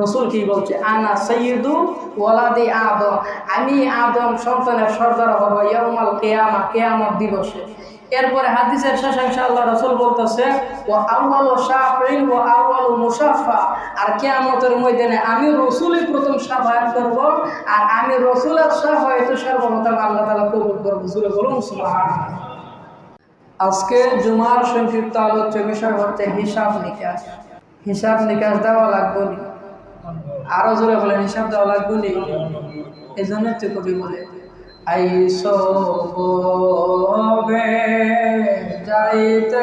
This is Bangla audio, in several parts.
রসুল কি বলছে? আনা সৈয়দু ওয়ালাদি আদম। আমি আদম সন্তানের সর্দার হব ইয়ামাল কেয়ামা, কেয়ামত দিবসে। এরপরে হাদিসের শেষাংশে আল্লাহ রসুল বলতেছে ও আউ্বাল ও শাহিন ও আউ্বাল মুসাফা আর কেয়ামতের ময়দানে আমি রসুলই প্রথম সাফায়াত করব, আর আমি রসুলের সাফায়ত সর্বপ্রথম আল্লাহ তালা কবুল করব। জুড়ে বলুন, সুবহানাল্লাহ। আজকে জুমার সংক্ষিপ্ত আলোচ্য বিষয় হচ্ছে হিসাব নিকাশ। হিসাব নিকাশ দেওয়া লাগবে। আরও জোরে বলেন হিসাব দেওয়া লাগবে নি। এই জন্য তো কবি বলে ববে যাইতে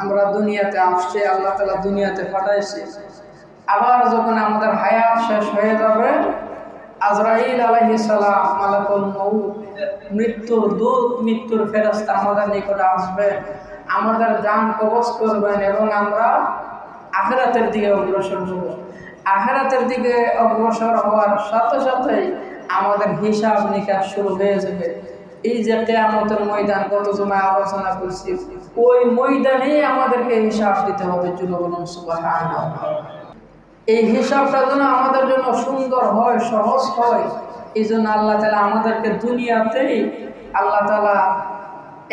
আমরা দুনিয়াতে আসছে, আল্লাহ তালা দুনিয়াতে পাঠাইছে। আবার যখন আমাদের হায়াত শেষ হয়ে যাবে, আজরাইল আলাইহিস সালাম মালাকুল মউত, মৃত্যুর দূত, মৃত্যুর ফেরস্তা আমাদের নিকটে আসবে। আমাদের যান কবচ করবেন এবং আমরা আখেরাতের দিকে অগ্রসর হব। আখেরাতের দিকে অগ্রসর হওয়ার সাথে সাথেই আমাদের হিসাব নিকাশ শুরু হয়ে যাবে। এই যে কেয়ামতের ময়দান, গত সময় আলোচনা করছি। ওই ময়দানেই আমাদেরকে হিসাব দিতে হবে সুবহানাল্লাহ। এই হিসাবটা যেন আমাদের জন্য সুন্দর হয়, সহজ হয় এই জন্য আল্লাহ তালা আমাদেরকে দুনিয়াতেই আল্লাহ তালা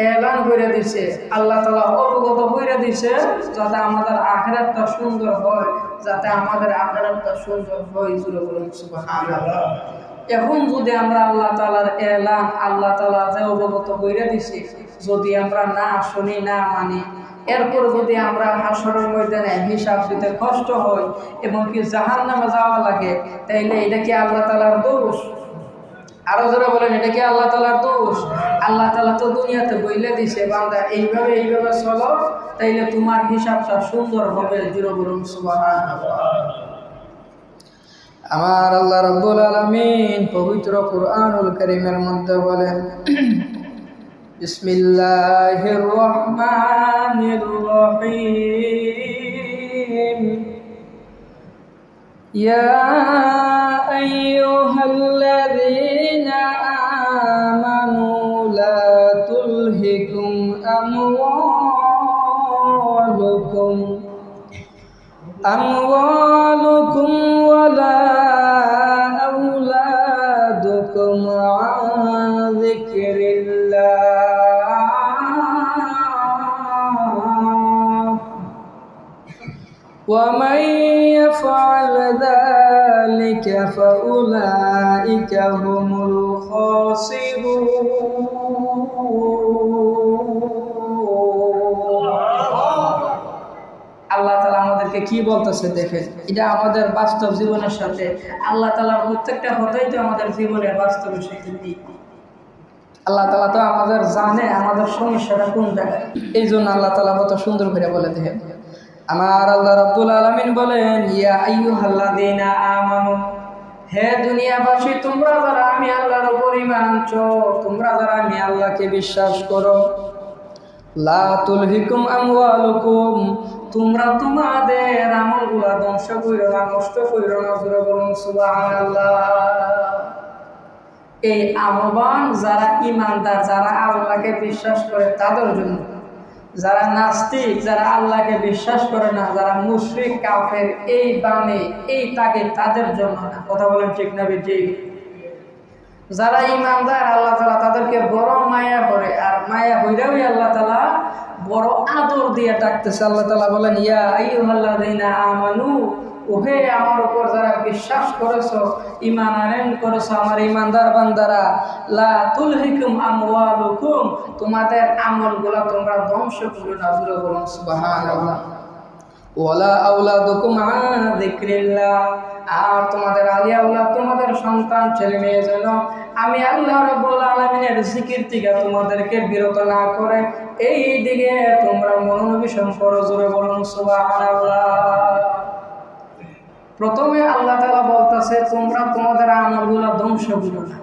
এলান করে দিছে আল্লাহ তালা অবগত করে দিছে যাতে আমাদের আখেরাতটা সুন্দর হয়, যাতে আমাদের আখেরাতটা সুন্দর হয় সুবহানাল্লাহ। এখন যদি আমরা আল্লাহ তালার এলান, আল্লাহ তালা যে অবগত করে দিছি, যদি আমরা না শুনি, না মানি, এরপর যদি আমরা হাসরের ময়দানে হিসাব দিতে কষ্ট হয় এবং কি জাহান নামে যাওয়া লাগে, তাইলে এটা কি আল্লাহ তালার দোষ? আরও যারা বলেন, এটা কি আল্লাহ তালার দোষ? আল্লাহ তালা তো দুনিয়াতে বইলে দিছে, বান্দা, এইভাবে এইভাবে চলো, তাইলে তোমার হিসাবটা সুন্দর হবে, জিরো বলুন, সুবহানাল্লাহ। আমার আল্লাহ রব্বুল আলমিন পবিত্র কুরআনুল করিমের মধ্যে বলেন, বিসমিল্লাহির রহমানির রহিম। ইয়া আইয়ুহাল্লাযীনা আমানু লা তুলহিকুম আমওয়ালুকুম। আমওয়ালুকুম ذكر الله ومن يفعل ذلك فأولئك هم الخاسرون আল্লাহ তালা আমাদেরকে কি বলতেছে দেখেন এটা আমাদের বাস্তব জীবনের সাথে আল্লাহ তালার প্রত্যেকটা কথাই তো আমাদের জীবনের বাস্তবের সাথে মিল। আল্লাহ তালা তো আমাদের জানে, আমাদের সমস্যাটা কোন জায়গায় এই জন্য আল্লাহ তালা কত সুন্দর করে বলে দেখেন আমার আল্লাহ রব্বুল আলমিন বলেন হাল্লা দিনা হে দুনিয়াবাসী, তোমরা যারা আমি আল্লাহর উপর ইমান আনছো, তোমরা যারা আমি আল্লাহকে বিশ্বাস করো, লা তুলহিকুম আমওয়ালুকুম, তোমরা তোমাদের আমলগুলা ধ্বংস কইরো না, নষ্ট কইরো না বলুন সুবহানাল্লাহ। এই আহ্বান যারা ইমানদার, যারা আল্লাহকে বিশ্বাস করে তাদের জন্য। যারা নাস্তিক, যারা আল্লাহকে বিশ্বাস করে না, যারা মুশরিক, কাফের, এই বাণী, এই তাকে তাদের জন্য না। কথা বলেন ঠিক না ঠিক যারা ইমানদার, আল্লাহ তালা তাদেরকে বড় মায়া করে, আর মায়া হইরাও আল্লাহ তালা বড় আদর দিয়ে ডাকতেছে। আল্লাহ তালা বলেন, ইয়া আল্লাহ আইয়ুহাল্লাযীনা আমানু ওহে আমার উপর যারা বিশ্বাস করেছ ইমান আনেন করেছ আমার ইমানদার বান্দারা। লা তুলহিকুম আমওয়ালুকুম, তোমাদের আমলগুলা তোমরা ধ্বংস করো না জুড়ে বলুন, সুবহানাল্লাহ। ওয়ালা যিকরিল্লাহ, আর তোমাদের আলিয়া আউলাদ তোমাদের সন্তান, ছেলে মেয়ে যেন আমি আল্লাহ রাব্বুল আলামিনের জিকির থেকে তোমাদেরকে বিরত না করে, এই দিকে তোমরা মনোনিবেশন করো, জোরে বলুন, সুবহানাল্লাহ। প্রথমে আল্লাহ তাআলা বলতেছে, তোমরা তোমাদের আমলগুলো ধ্বংস করো না।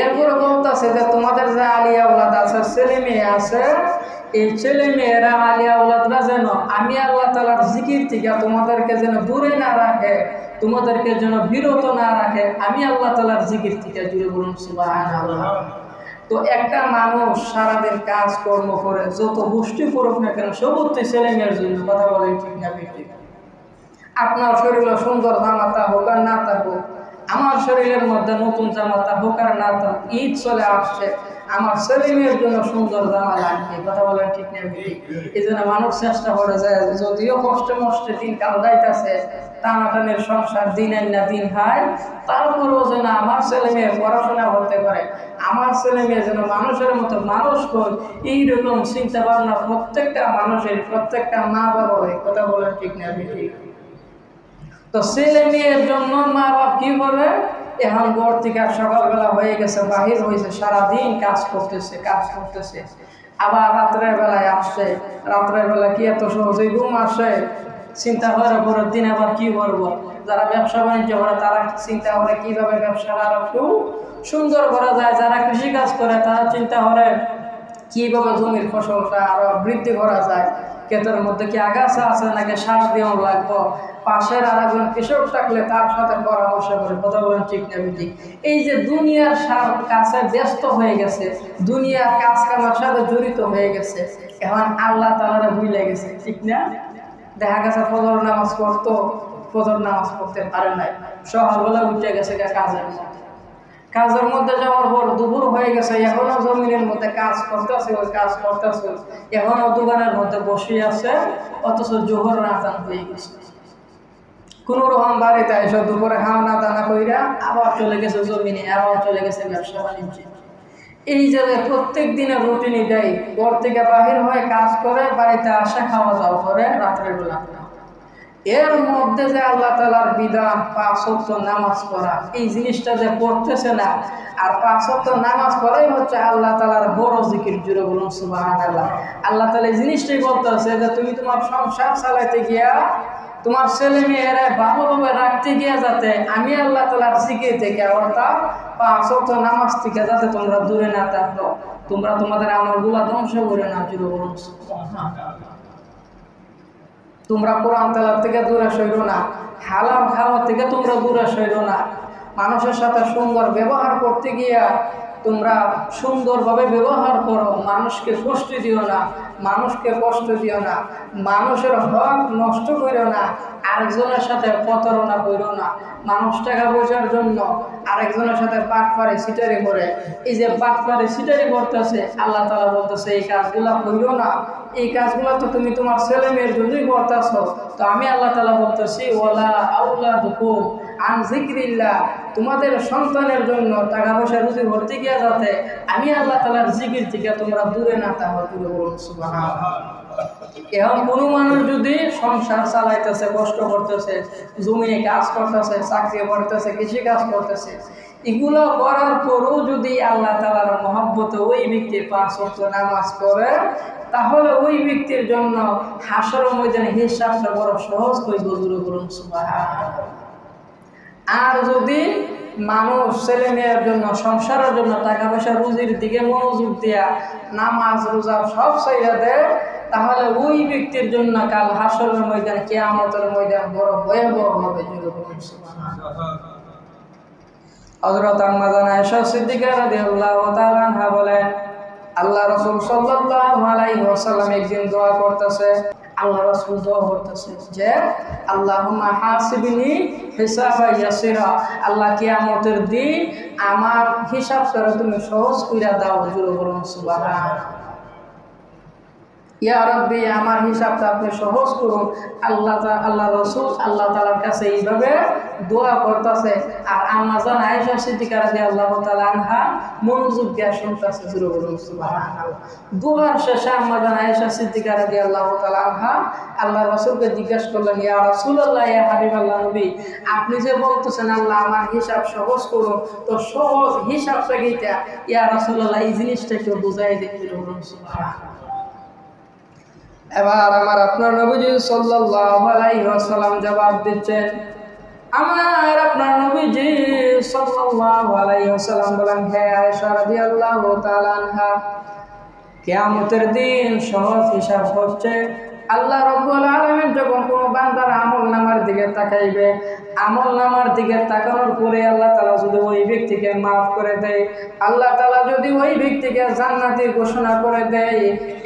এরপরে বলতেছে যে, তোমাদের যে আলিয়া আউলাদ আছে, ছেলে মেয়ে আছে, এই ছেলে মেয়েরা আলিয়া আউলাদরা যেন, আমি আল্লাহ তালার জিকির থেকে তোমাদেরকে যেন দূরে না রাখে, তোমাদেরকে যেন বিরত না রাখে, আমি আল্লাহ তালার জিকির থেকে জুড়ে বলুন তো একটা মানুষ সারাদিন কাজকর্ম করে, যত গোষ্ঠী করুক না কেন সবুজ ছেলে মেয়ের জন্য, কথা বলে ঠিক না ঠিক আপনার শরীরে সুন্দর জামাতা হোক আর না থাকুক আমার শরীরের মধ্যে নতুন জামাতা হোক আর না থাকুক ঈদ চলে আসছে, আমার মেয়ের জন্য সুন্দর জামা লাগবে, কথা বলেন ঠিক না এই জন্য মানুষ চেষ্টা করে যায় যদিও কষ্টে মষ্টে দিন কাল যাইতেছে, টানাটানের সংসার দিন আইন না দিন খায় তারপরেও যেন আমার ছেলে মেয়ে পড়াশোনা করতে পারে, আমার ছেলে মেয়ে যেন মানুষের মতো মানুষ হোক এইরকম চিন্তা ভাবনা প্রত্যেকটা মানুষের, প্রত্যেকটা মা বাবার কথা বলেন ঠিক না ঠিক। তো ছেলে মেয়ের জন্য মা বাপ কি করে এখন ঘর থেকে সকালবেলা হয়ে গেছে, বাহির হয়েছে সারাদিন কাজ করতেছে কাজ করতেছে। আবার রাত্রের বেলায় আসছে। রাত্রের বেলা কি এত সহজে ঘুম আসে? চিন্তা করার পরে দিন আবার কি করব? যারা ব্যবসা বাণিজ্য করে, তারা চিন্তা করে কীভাবে ব্যবসাটা আরও একটু সুন্দর করা যায়। যারা কৃষি কাজ করে, তারা চিন্তা করে কীভাবে জমির ফসলটা আরও বৃদ্ধি করা যায়। ক্ষেতের মধ্যে কি আগাছা আছে নাকি সার দিয়ে লাগবো পাশের আর একজন কৃষক থাকলে তার সাথে পরামর্শ করে, কথা বলেন ঠিক না ঠিক। এই যে দুনিয়ার সার কাছে ব্যস্ত হয়ে গেছে, দুনিয়ার কাজ কামার সাথে জড়িত হয়ে গেছে, এখন আল্লাহ তালারা ভুলে গেছে, ঠিক না? দেখা গেছে ফজর নামাজ পড়তো, ফজর নামাজ পড়তে পারে নাই। সকালবেলা উঠে গেছে কাজের মধ্যে। কাজের মধ্যে যাওয়ার পর দুপুর হয়ে গেছে, এখনও জমিনের মধ্যে কাজ করতেছে, ওই কাজ করতেছে। এখনও দোকানের মধ্যে বসে আছে, অথচ জোহর রাতান হয়ে গেছে। কোন রকম বাড়িতে এসে দুপুরে খাওয়া দানা কইরা আবার চলে গেছে জমিনে, আবার চলে গেছে ব্যবসা বাণিজ্য। এই যে প্রত্যেক দিনের রুটিন এটাই, ঘর থেকে বাহির হয়ে কাজ করে, বাড়িতে আসা, খাওয়া দাওয়া করে, রাত্রের বেলা। এর মধ্যে যে আল্লাহ তালার বিধান, পাঁচ সপ্ত নামাজ পড়া, এই জিনিসটা যে পড়তেছে না, আর পাঁচ সপ্ত নামাজ পড়াই হচ্ছে আল্লাহ তালার বড় জিকির, জুড়ে বলুন সুবাহ আল্লাহ আল্লাহ তালা এই জিনিসটাই বলতেছে যে তুমি তোমার সংসার চালাইতে গিয়া, তোমার ছেলে মেয়েরা ভালোভাবে রাখতে গিয়া যাতে আমি আল্লাহ তালার জিকির থেকে, অর্থাৎ পাঁচ সপ্ত নামাজ থেকে যাতে তোমরা দূরে না থাকো, তোমরা তোমাদের আমলগুলা ধ্বংস করে না, জুড়ে বলুন তোমরা কোরআন তালার থেকে দূরে সইরো না। হালাম খাওয়া থেকে তোমরা দূরে সইরো না। মানুষের সাথে সুন্দর ব্যবহার করতে গিয়া তোমরা সুন্দরভাবে ব্যবহার করো, মানুষকে কষ্ট দিও না, মানুষকে কষ্ট দিও না, মানুষের হক নষ্ট করো না, আরেকজনের সাথে প্রতারণা করো না। মানুষ টাকা পয়সার জন্য আরেকজনের সাথে পাট পারে সিটারি করে। এই যে পাট পারে সিটারি করতেছে, আল্লাহ তালা বলতেছে, এই কাজগুলা করিও না। এই কাজগুলো তো তুমি তোমার ছেলে মেয়ের জন্যই করতেছ। তো আমি আল্লাহ তালা বলতেছি ওলা আউলা দুকুম আন জিক্রিল্লা তোমাদের সন্তানের জন্য টাকা পয়সা রুজি ভর্তি গিয়া আমি আল্লাহ তালার জিকির থেকে তোমরা দূরে না এখন মানুষ যদি সংসার চালাইতেছে, কষ্ট করতেছে, জমিনে কাজ করতেছে, চাকরি করতেছে কৃষি কাজ করতেছে, এগুলো করার পরও যদি আল্লাহ তালার ওই ব্যক্তির পাঁচ অর্থ নামাজ তাহলে ওই ব্যক্তির জন্য হাসর ময়দানে হিসাবটা বড় সহজ হইব, দূরে বলুন সুবাহ আর যদি মানুষ ছেলে মেয়ের জন্য, সংসারের জন্য টাকা পয়সা রুজির দিকে মনোযোগ দেয়া নামাজ, রোজা সব চাইয়া দেয় তাহলে ওই ব্যক্তির জন্য কাল হাসরের ময়দান, কেয়ামতের ময়দান বড় ভয়াবহ হবে হজরত আম্মাজান আয়েশা সিদ্দিকা রাদিয়াল্লাহু তাআলা বলেন, আল্লাহ রসুল সাল্লাম একদিন দোয়া করতেছে আল্লাহ রসুল দোয়া করতেছে যে আল্লাহ হাসিবিনি হিসাব ইয়াসিরা। আল্লাহ কিয়ামতের দিন আমার হিসাব করে তুমি সহজ কইরা দাও জুড়ে বলুন সুবহান ইয়া রব্বি, আমার হিসাবটা আপনি সহজ করুন। আল্লাহ আল্লাহ রসুল আল্লাহ তালার কাছে এইভাবে দোয়া করতেছে। আর আমাজন আয়েশা সিদ্দিকা রাজি আল্লাহ তালা মনোযোগ দিয়া শুনতেছে বলুন দোয়ার শেষে আমাজন আয়েশা সিদ্দিকা রাজি আল্লাহ তালা আল্লাহ রসুলকে জিজ্ঞাসা করলেন, ইয়া রসুল্লাহ ইয়া হাবিব আল্লাহ নবী, আপনি যে বলতেছেন, আল্লাহ আমার হিসাব সহজ করুন। তো সহজ হিসাবটা গীতা ইয়া রসুল্লাহ এই জিনিসটা কেউ বুঝাই দেখতে বলুন, সুবহানাল্লাহ। এবার আমার আপনার নবীজি ওয়াসাল্লাম জবাব দিচ্ছেন, আমার আপনার নবীজি ওয়াসাল্লাম বলেন, হে তাআলা আনহা, কিয়ামতের দিন সহজ হিসাব হচ্ছে আল্লাহ রব্বুল আলামিন যখন কোনো বান্দার আমল নামার দিকে তাকাইবে, আমল নামার দিকে তাকানোর পরে আল্লাহ তালা যদি ওই ব্যক্তিকে মাফ করে দেয়, আল্লাহ তালা যদি ওই ব্যক্তিকে জান্নাতি ঘোষণা করে দেয়,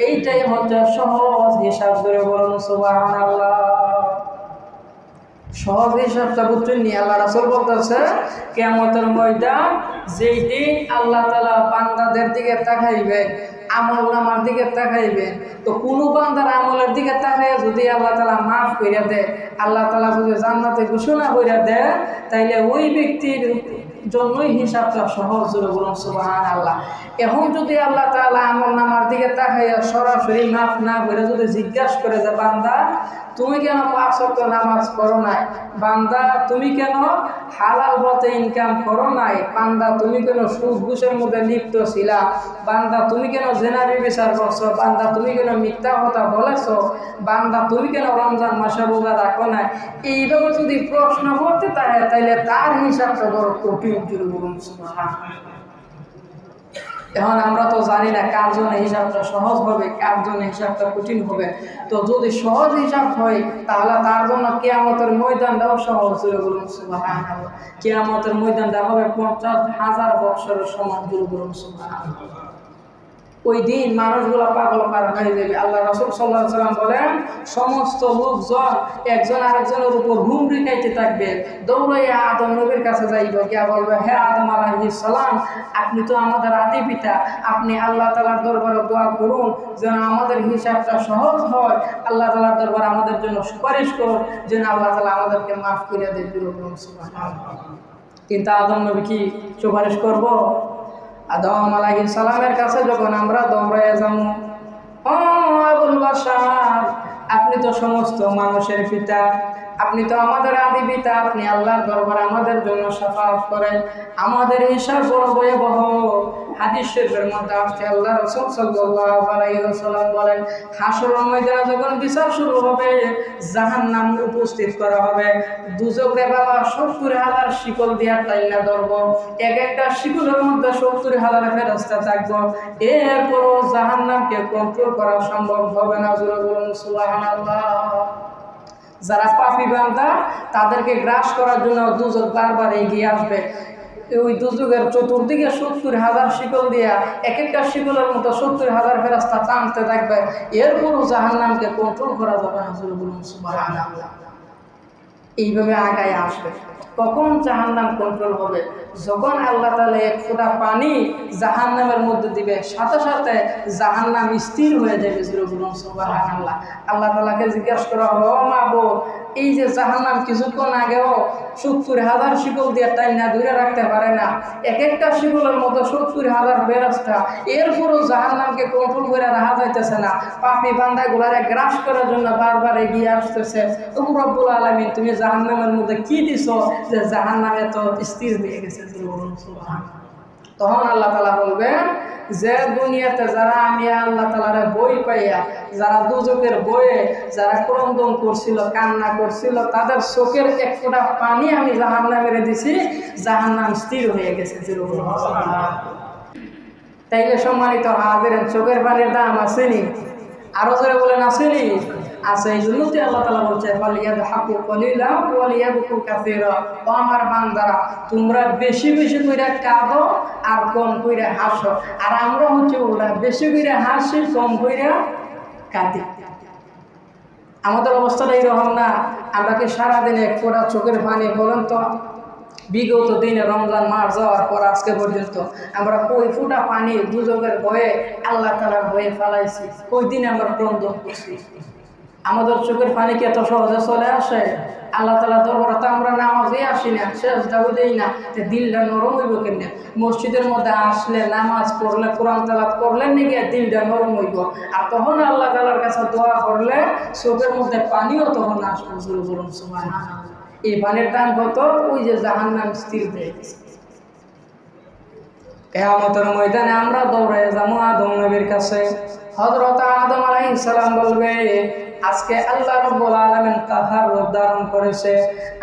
এইটাই হচ্ছে সহজ হিসাব ধরে বলুন, সুবহানাল্লাহ। সহজ হিসাবটা বুঝছেন নি? আল্লাহ রাসুল বলতেছে কেমতের ময়দান যেই দিন আল্লাহ তালা বান্দাদের দিকে তাকাইবে আমল নামার দিকে তাকাইবে। তো কোনো বান্দার আমলের দিকে তাকাইয়া যদি আল্লাহ তালা মাফ করিয়া দেয়, আল্লাহ তালা যদি জান্নাতে ঘোষণা করিয়া দেয়, তাইলে ওই ব্যক্তির জন্যই হিসাবটা সহজ বলুন সুবাহ আল্লাহ এখন যদি আল্লাহ তালা আমল নামার দিকে তাকাইয়া সরাসরি মাফ না করে যদি জিজ্ঞাসা করে যে, বান্দা, তুমি কেন পাঁচ ওয়াক্ত নামাজ পড়ো নাই? বান্দা, তুমি কেন হালাল পথে ইনকাম করো নাই? বান্দা, তুমি কেন সুদ ঘুষের মধ্যে লিপ্ত ছিলা? বান্দা, তুমি কেন জেনারি বিচার করছ? বান্দা, তুমি কেন মিথ্যা কথা বলেছ? বান্দা, তুমি কেন রমজান মাসে রোজা রাখো নাই? এইভাবে যদি প্রশ্ন করতে তাহে তাইলে তার হিসাবটা বড় কঠিন বলুন। এখন আমরা তো জানি না কার জন্য হিসাবটা সহজ হবে কার জন্য হিসাবটা কঠিন হবে। তো যদি সহজ হিসাব হয়, তাহলে তার জন্য কেয়ামতের ময়দানটাও সহজ হয়ে বলুন সুবাহ কেয়ামতের ময়দানটা হবে পঞ্চাশ হাজার বছরের সমান বলুন, সুবহানাল্লাহ। ওই দিন মানুষগুলো পাগল পার হয়ে যাবে আল্লাহ রসুল সাল্লাহ সাল্লাম বলেন, সমস্ত লোকজন একজন আরেকজনের উপর হুমড়ি খাইতে থাকবে। দৌড়াইয়া আদম নবীর কাছে যাইব। গিয়া বলবে, হে আদম আলাইহিস সালাম, আপনি তো আমাদের আদি পিতা। আপনি আল্লাহ তালার দরবারে দোয়া করুন যেন আমাদের হিসাবটা সহজ হয়। আল্লাহ তালার দরবার আমাদের জন্য সুপারিশ করুন যেন আল্লাহ তালা আমাদেরকে মাফ করিয়া দেয়। কিন্তু আদম নবী কি সুপারিশ করব? আদম আলাইহিস সালামের কাছে যখন আমরা দৌড়াইয়া যাব, ও আবুল বাসার আপনি তো সমস্ত মানুষের পিতা, আপনি তো আমাদের আদি পিতা, আপনি আল্লাহর দরবারে আমাদের জন্য সাফাত করেন, আমাদের হিসাব বড় ভয়াবহ। মধ্যে আসছে আল্লাহ রসুল বলেন ময়দানে যখন বিচার শুরু হবে উপস্থিত করা হবে। বাবা সত্তর হাজার শিকল ধরব। এক একটা শিকলের মধ্যে সত্তর হাজার কন্ট্রোল করা সম্ভব হবে না যারা পাপি বান্দা, তাদেরকে গ্রাস করার জন্য দুজন বারবার এগিয়ে আসবে। ওই দুযুগের চতুর্দিকে সত্তর হাজার শিকল দিয়া এক একটা শিকলের মতো সত্তর হাজার ফেরাস্তা টানতে থাকবে। এরপরও জাহান্নামকে কন্ট্রোল করা যাবে না বলুন, সুবহানাল্লাহ। এইভাবে আগায় আসবে। কখন জাহান্নাম কন্ট্রোল হবে? যখন আল্লাহ তালা এক ফোঁটা পানি জাহান্নামের মধ্যে দিবে, সাথে সাথে জাহান্নাম স্থির হয়ে যাবে আল্লাহ তালাকে জিজ্ঞাসা করা হবে ও মা বো এই যে জাহান্নাম কিছুক্ষণ আগেও সত্তর হাজার শিকল দিয়ে টাইম না দূরে রাখতে পারে না। এক একটা শিকলের মতো সত্তর হাজার বেরাস্তা। এরপরও জাহান্নামকে কন্ট্রোল করে রাখা যাইতেছে না। পাপি বান্দা গুলারে গ্রাস করার জন্য বারবার এগিয়ে আসতেছে। তুমি রব্বুল আলমিন, তুমি জাহান্নামের মধ্যে কি দিছো যে জাহান্নাম এত স্থির হয়ে গেছে। তখন আল্লাহ তালা বলবেন, যে দুনিয়াতে যারা আমি আল্লাহ তালারে বই পাইয়া, যারা দুজকের বইয়ে যারা ক্রন্দন করছিল, কান্না করছিল, তাদের চোখের এক ফোঁটা পানি আমি জাহান্না মেরে দিছি, জাহান্নাম স্থির হয়ে গেছে তাইলে সম্মানিত হাজির চোখের পানির দাম আসেনি আরও জোরে বলেন আসেনি আছে এই জন্য তো আল্লাহ তালা বলছে ফালিয়াদ হাকু কলিলা ওয়ালিয়াবকু কাসীরা। ও আমার বান্দারা, তোমরা বেশি বেশি কইরা কাঁদো আর কম কইরা হাসো। আর আমরা হচ্ছে ওরা বেশি কইরা হাসি, কম কইরা কাঁদি। আমাদের অবস্থাটা এইরকম না। আমরা কি সারাদিনে ফোটা চোখের পানি বলেন তো? বিগত দিনে রমজান মাস যাওয়ার পর আজকে পর্যন্ত আমরা কই ফুটা পানি দুজকের ভয়ে আল্লাহ তালার ভয়ে ফেলাইছি? কই দিনে আমরা ক্রন্দন করছি? আমাদের চোখের পানি কি এত সহজে চলে আসে? আল্লাহ তালা দরবারে তো আমরা নামাজে আসি না শেষ দাবি দেই না। যে দিলটা নরম হইব কেমনে? মসজিদের মধ্যে আসলে নামাজ পড়লে, কোরআন তালাত করলে নাকি দিলটা নরম হইব? আর তখন আল্লাহ তালার কাছে দোয়া করলে চোখের মধ্যে পানিও তখন আসবে জোর বলুন সুবহানাল্লাহ। এই পানির দাম কত? ওই যে জাহান নাম স্থির হয়ে গেছে। কেয়ামতের ময়দানে আমরা দৌড়ে যাব আদম নবীর কাছে। হজরত আদম আলাইহিস সালাম বলবে আজকে আল্লাহ রব্বুল আলামিন তাহার রূপ ধারণ করেছে।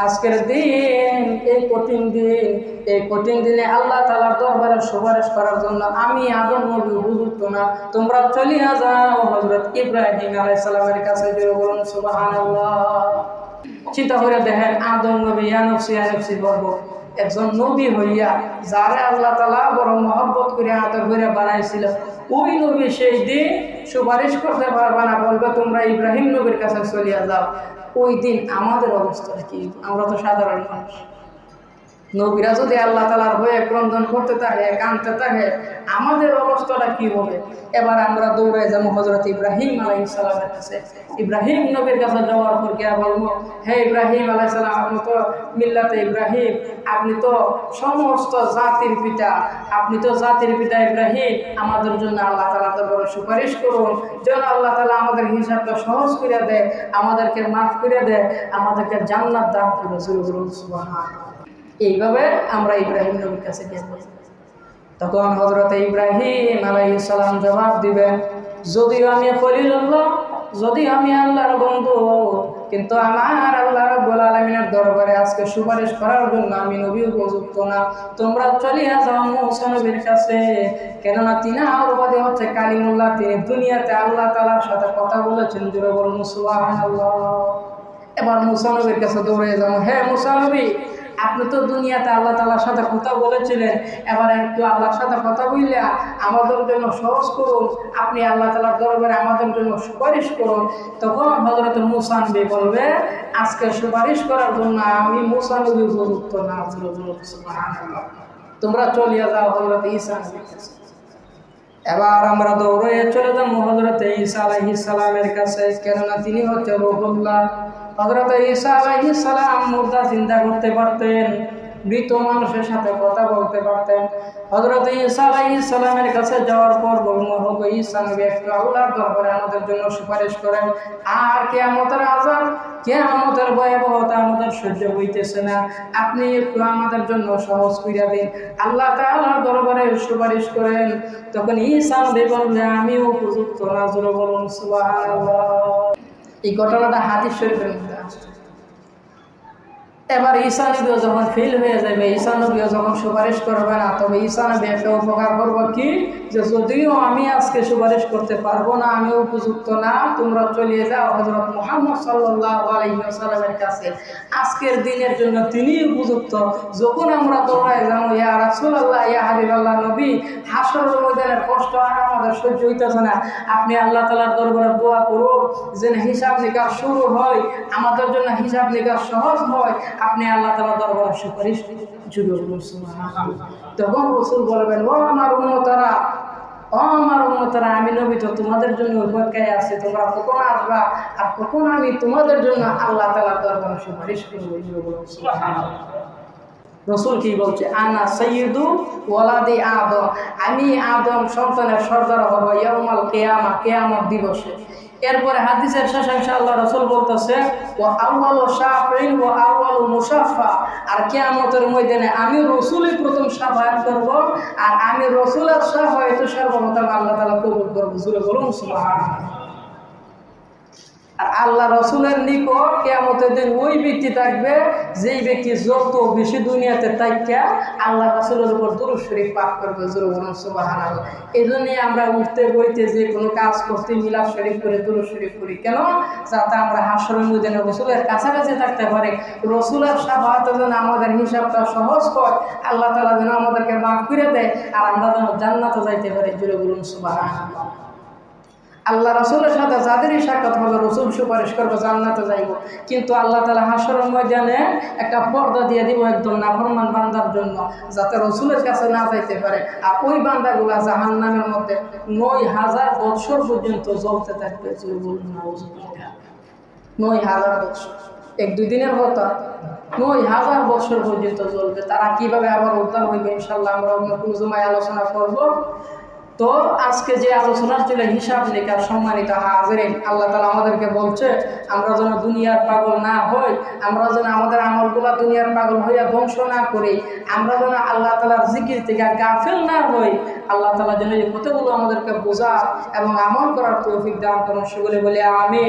আজকের দিন, এই কঠিন দিন, এই কঠিন দিনে আল্লাহ তাআলার দরবারে সুপারিশ করার জন্য আমি আদম নবী উপযুক্ত না। তোমরা চলিয়া যাও, হযরত ইব্রাহিম আলাইহিস সালামের কাছে জোরে বলুন, সুবহানাল্লাহ। চিন্তা করে দেখেন, আদম নবী ইয়ানফসি ইয়ানফসি বলব একজন নবী হইয়া, যারে আল্লাহ তালা বড় মহব্বত করে আদর করে বানাইছিল, ওই নবী সেই দিন সুপারিশ করতে পারবে না, বলবে, তোমরা ইব্রাহিম নবীর কাছে চলিয়া যাও। ওই দিন আমাদের অবস্থা কি? আমরা তো সাধারণ মানুষ। নবীরা যদি আল্লাহ তালার হয়ে ক্রন্দন করতে থাকে কানতে থাকে, আমাদের অবস্থাটা কি হবে? এবার আমরা দৌড়ে যাব হজরত ইব্রাহিম আলাই সালামের কাছে। ইব্রাহিম নবীর কাছে যাওয়ার পর কে বলব, হে ইব্রাহিম আলাই সালাম, আপনি তো মিল্লাতে ইব্রাহিম, আপনি তো সমস্ত জাতির পিতা, আপনি তো জাতির পিতা ইব্রাহিম, আমাদের জন্য আল্লাহ তালা তো বড় সুপারিশ করুন। যেন আল্লাহ তালা আমাদের হিসাবটা সহজ করে দেয়, আমাদেরকে মাফ করে দেয়, আমাদেরকে জান্নাত দান করে করুন সুবহানাল্লাহ। এইভাবে আমরা ইব্রাহিম নবীর কাছে গিয়ে বলি। তখন হজরত ইব্রাহিম সালাম জবাব দিবেন যদিও আমি খলিলুল্লাহ যদি আমি আল্লাহর বন্ধু, কিন্তু আমার আল্লাহ রাব্বুল আলামিনের দরবারে আজকে সুপারিশ করার জন্য আমি নবী উপযুক্ত না, তোমরা চলিয়া যাও মুসা নবীর কাছে। কেননা তিনি আরবাদী হচ্ছে কালিমুল্লাহ, তিনি দুনিয়াতে আল্লাহ তাআলার সাথে কথা বলেছেন জুড়ে বলুন সুবহানাল্লাহ। এবার মুসা নবীর কাছে দৌড়ে যাব। হ্যাঁ মুসা নবী আপনি তো দুনিয়াতে আল্লাহ তালার সাথে কথা বলেছিলেন, এবার একটু আল্লাহর সাথে কথা বললে আমাদের জন্য সহজ করুন, আপনি আল্লাহ তালার দরবারে আমাদের জন্য সুপারিশ করুন। তখন হজরত মুসানবি বলবে, আজকে সুপারিশ করার জন্য আমি মুসানবি গুরুত্ব না তোমরা চলিয়া যাও হজরত ঈসা নবীর কাছে। এবার আমরা দৌড়ে চলে যাব হজরত ঈসা আলাইহিস সালামের কাছে, কেননা তিনি হচ্ছে রহুল্লাহ হজরত ঈসা আলাইহিস সালাম মুর্দা চিন্তা করতে পারতেন। মৃত মানুষের সাথে কথা বলতে পারতেন। হজরত ঈসা আলাইহিস সালামের কাছে যাওয়ার পর বলব হোক নবী একটু আল্লাহর দরবারে আমাদের জন্য সুপারিশ করেন, আর কেয়ামতের আজাব কেয়ামতের ভয়াবহতা আমাদের সহ্য হইতেছে না। আপনি একটু আমাদের জন্য সহজ কইরা দিন। আল্লাহ তাআলার দরবারে সুপারিশ করেন। তখন নবী বললে আমিও উপযুক্ত না জোরে বলুন, সুবহানাল্লাহ। এই ঘটনাটা হাদিস শরীফের মধ্যে এবার ঈসা নবীও যখন ফেল হয়ে যাবে, ঈসা নবীও যখন সুপারিশ করবে না, তবে ঈসা নবী একটা উপকার করব কি? যে যদিও আমি আজকে সুপারিশ করতে পারব না, আমি উপযুক্ত না, তোমরা চলিয়ে যাও হজরত মোহাম্মদ সাল্লাহ কাছে। আজকের দিনের জন্য তিনি উপযুক্ত। যখন আমরা দৌড়ায় যাব ইয়া রাসুল আল্লাহ ইয়া হাবিব আল্লাহ নবী হাসর ময়দানের কষ্ট আর আমাদের সহ্য হইতেছে না। আপনি আল্লাহ তালার দরবারে দোয়া করুন, যেন হিসাব নিকাশ শুরু হয়, আমাদের জন্য হিসাব নিকাশ সহজ হয় আপনি আল্লাহ তালা দরবার সুপারিশ তখন রসুল বলবেন, ও আমার উন্নতারা ও আমার উন্নতারা আমি নবী তো তোমাদের জন্য অপেক্ষায় আছি, তোমরা কখন আসবা আর কখন আমি তোমাদের জন্য আল্লাহ তালা দরবার সুপারিশ করব। রসুল কি বলছে? আনা সৈয়দু ওয়ালাদি আদম। আমি আদম সন্তানের সর্দার হব ইয়ামাল কেয়ামা, কেয়ামত দিবসে। এরপরে হাদিসের শেষাংশে আল্লাহ রসুল বলতেছে ও আউ্বাল শাহিন ও আউ্বাল মুসাফা আর কেয়ামতের ময়দানে আমি রসুলই প্রথম সাফায়াত করব, আর আমি রসুলের সাফায়ত সর্বপ্রথম আল্লাহ তালা কবুল করব। জুড়ে বলুন, সুবহানাল্লাহ। আর আল্লাহ রসুলের নিকট কেমতের দিন ওই ব্যক্তি থাকবে, যেই ব্যক্তি যত বেশি দুনিয়াতে থাকা আল্লাহ রসুলের উপর দুরুদ শরীফ পাঠ করবে এই জন্যই আমরা উঠতে, বইতে যে কোনো কাজ করতে মিলাদ শরীফ করে, দুরুদ শরীফ করি। কেন? যাতে আমরা হাসরের মধ্যে রসুলের কাছাকাছি থাকতে পারি। রসুলের সাহায্য যেন আমাদের হিসাবটা সহজ হয়, আল্লাহ তালা যেন আমাদেরকে মাফ করে দেয়, আর আমরা যেন জান্নাতে যাইতে পারি, জোরে বলুন সুবাহান আল্লাহ রসুলের সাথে যাদেরই সাক্ষাৎ হবে, রসুল সুপারিশ করব, জান্নাতে যাইব। কিন্তু আল্লাহ তালা হাসরের ময়দানে একটা পর্দা দিয়ে দিব একদম নাফরমান বান্দার জন্য, যাতে রসুলের কাছে না যাইতে পারে। আর ওই বান্দাগুলা জাহান নামের মধ্যে নয় হাজার বৎসর পর্যন্ত জ্বলতে থাকবে। নয় হাজার বৎসর। এক দুই দিনের কথা। নয় হাজার বছর পর্যন্ত চলবে তারা কীভাবে আবার উদ্ধার হইবে ইনশাল্লাহ আমরা অন্য কোনো জমায় আলোচনা করব। তো আজকে যে আলোচনা ছিল হিসাব নিকার সম্মানিত হাজিরিন, আল্লাহ তালা আমাদেরকে বলছে, আমরা যেন দুনিয়ার পাগল না হই, আমরা যেন আমাদের আমলগুলো দুনিয়ার পাগল হইয়া ধ্বংস না করি, আমরা যেন আল্লাহ তালার জিকির থেকে গাফিল না হই। আল্লাহ তালা যেন এই কথাগুলো আমাদেরকে বোঝা এবং আমল করার তৌফিক দান করুন সেগুলি বলে আমি